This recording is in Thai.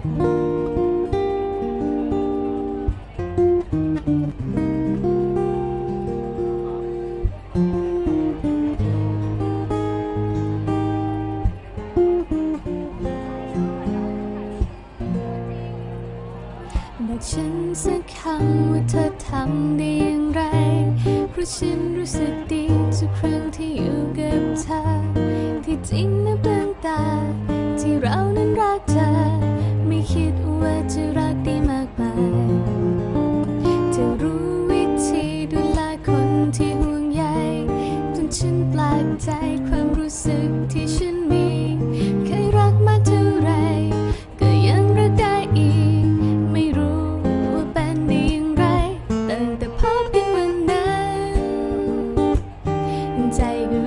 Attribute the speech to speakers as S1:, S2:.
S1: บอกฉันสักคำว่าเธอทำได้อย่างไร เพราะฉันรู้สึกดีทุกครั้งที่อยู่กับเธอ ที่จริงนับตั้งแต่ที่เรานั้น จาใจความรู้สึกที่ฉันมี เคยรักมาเท่าไร ก็ยังรักได้อีก ไม่รู้ว่าเป็นดีอย่างไร ตั้งแต่พบกันวันนั้น ใจก็